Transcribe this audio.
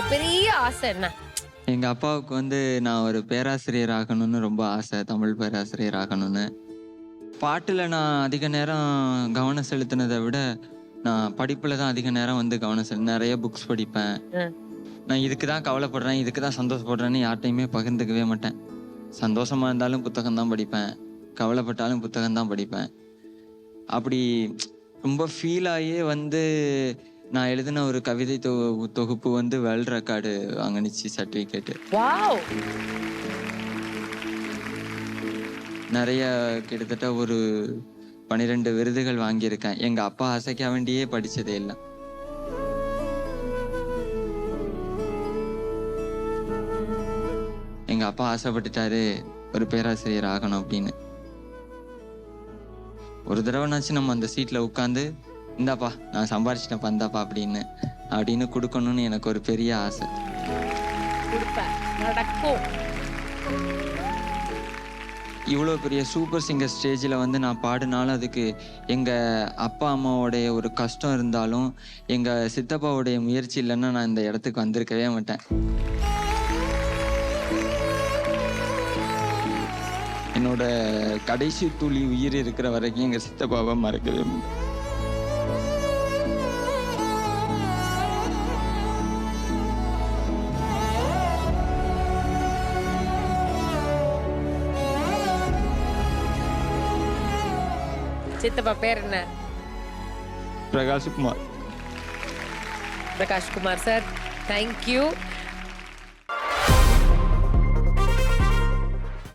உங்களோட பெரிய ஆசை என்ன? எங்க அப்பாவுக்கு வந்து நான் ஒரு பேராசிரியர் ஆகணும்னு ரொம்ப ஆசை தமிழ் பேராசிரியர் ஆகணும்னு. பாட்டுல நான் அதிக நேரம் கவனம் செலுத்தினதை விட நான் படிப்புல தான் அதிக நேரம் வந்து கவனம் செலுத்த நிறைய புக்ஸ் படிப்பேன். நான் இதுக்கு தான் கவலைப்படுறேன் இதுக்கு தான் சந்தோஷப்படுறேன்னு யார்ட்டையுமே பகிர்ந்துக்கவே மாட்டேன். சந்தோஷமா இருந்தாலும் புத்தகம் தான் படிப்பேன் கவலைப்பட்டாலும் புத்தகம் தான் படிப்பேன். அப்படி ரொம்ப ஃபீல் ஆகியே வந்து நான் எழுதின ஒரு கவிதை தொ தொகுப்பு வந்து வேர்ல்ட் ரெக்கார்டு வாங்கினுச்சு சர்டிஃபிகேட்டு. நிறைய கிட்டத்தட்ட ஒரு பன்னிரெண்டு விருதுகள் வாங்கியிருக்கேன். எங்கள் அப்பா அசைக்க வேண்டியே படித்ததே இல்லை. எங்கள் அப்பா ஆசைப்பட்டுட்டாரு ஒரு பேராசிரியர் ஆகணும் அப்படின்னு. ஒரு தடவைனாச்சும் நம்ம அந்த சீட்டில் உட்காந்து இந்தாப்பா நான் சம்பாரிச்சிட்டேன்ப்பா இந்தாப்பா அப்படின்னு அப்படின்னு கொடுக்கணும்னு எனக்கு ஒரு பெரிய ஆசை. நடக்கும். இவ்வளோ பெரிய சூப்பர் சிங்கர் ஸ்டேஜில் வந்து நான் பாடினாலும் அதுக்கு எங்கள் அப்பா அம்மாவோடைய ஒரு கஷ்டம் இருந்தாலும் எங்கள் சித்தப்பாவுடைய முயற்சி இல்லைன்னா நான் இந்த இடத்துக்கு வந்திருக்கவே மாட்டேன். என்னோட கடைசி துளி உயிர் இருக்கிற வரைக்கும் எங்கள் சித்தப்பாவை மறக்கவே மாட்டேன். சித்தப்பா பேர் என்ன? Prakashkumar Prakash Kumar sir. Thank you